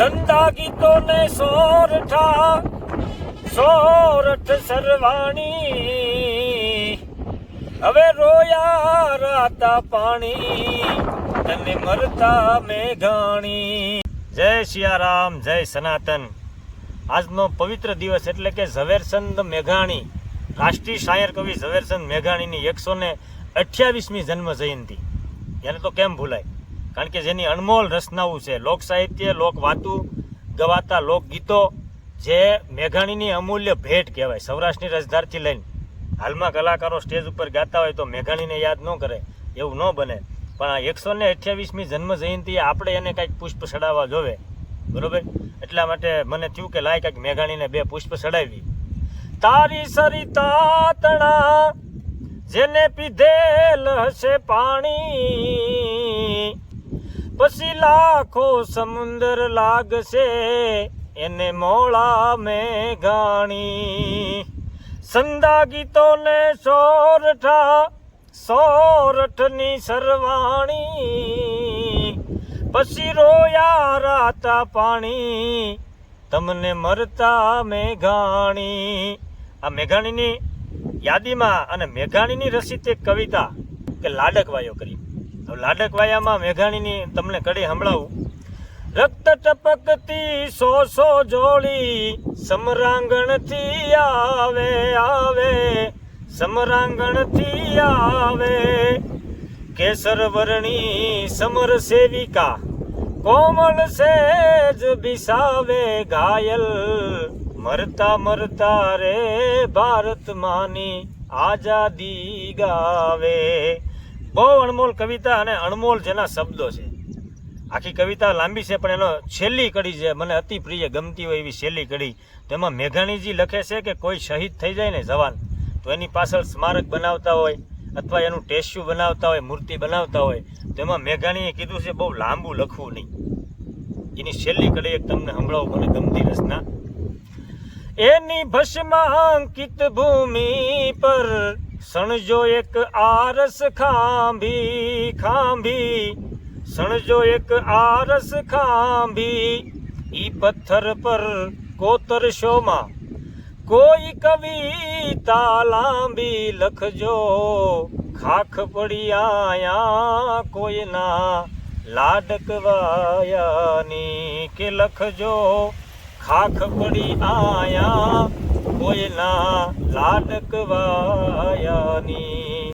સંદા ગીતો ને સોરઠા, સોરઠ સરવાણી. હવે રોયા રાતા પાણી તને મરતા મેઘાણી. જય સિયારામ જય સનાતન. આજનો પવિત્ર દિવસ એટલે કે ઝવેરચંદ મેઘાણી. રાષ્ટ્રીય શાયર કવિ ઝવેરચંદ મેઘાણીની એકસો ને અઠ્યાવીસમી જન્મ જયંતિ. એને તો કેમ ભૂલાય? કારણ કે જેની અનમોલ રચનાઓ છે, લોક સાહિત્ય, લોક વાતું ગવાતા લોકગીતો જે મેઘાણીની અમૂલ્ય ભેટ કહેવાય, સૌરાષ્ટ્રની રસધારથી લઈને. હાલમાં કલાકારો સ્ટેજ ઉપર ગાતા હોય તો મેઘાણીને યાદ ન કરે, એવું ન બને. પણ એકસો ને અઠ્યાવીસમી જન્મ જયંતિએ આપણે એને કાંઈક પુષ્પ ચડાવવા જોવે. બરોબર? એટલા માટે મને થયું કે લાય કાંઈક મેઘાણીને બે પુષ્પ ચડાવી. તારી સરિતા તણા જેને પીધેલ હશે પાણી પછી લાખો સમુદર લાગશે, એને મોળા મેઘાણી. સંદા ગીતો ને સોરઠા, સોરઠની સરવાણી. પછી રોયા રાતા પાણી, તમને મરતા મેઘાણી. આ મેઘાણીની યાદીમાં અને મેઘાણીની રસિત એક કવિતા કે લાડકવાયો કરી. હવે લાડકવાયામાં મેઘાણીની તમને કડી સંભળાવું. રક્ત ટપકતી સો સો જોડી સમરાંગણથી આવે આવે. સમરાંગણથી આવે. કેસર વર્ણી સમર સેવિકા, કોમળ સેજ બિસાવે ઘાયલ. મરતા મરતા રે ભારત માની આઝાદી ગાવે. બહુ અણમોલ કવિતા અને અણમોલ જેના શબ્દો છે. આખી કવિતા લાંબી છે, પણ એનો છેલ્લી કડી છે મને અતિ પ્રિય ગમતી હોય એવી છેલ્લી કડી, તેમાં મેઘાણીજી લખે છે કે કોઈ શહીદ થઈ જાય ને જવાન, તો એની પાછળ સ્મારક બનાવતા હોય અથવા એનું ટેસ્યુ બનાવતા હોય, મૂર્તિ બનાવતા હોય, તેમાં મેઘાણીએ કીધું છે બહુ લાંબુ લખવું નહીં. એની છેલ્લી કડી એક તમને સંભળાવું, મને ગમતી રચના. એની ભસ્માંકિત ભૂમિ પર સણજો એક આરસ ખાંભી ખાંભી. સણજો એક આરસ ખાંભી, ઈ પથ્થર પર કોતરશોમાં કોઈ કવિતા લાંબી લખજો, ખાખ પડી આયા કોઈના લાડકવાયાની કે લખજો. ખાખ પડી આયા કોઈના લાડકવાયાની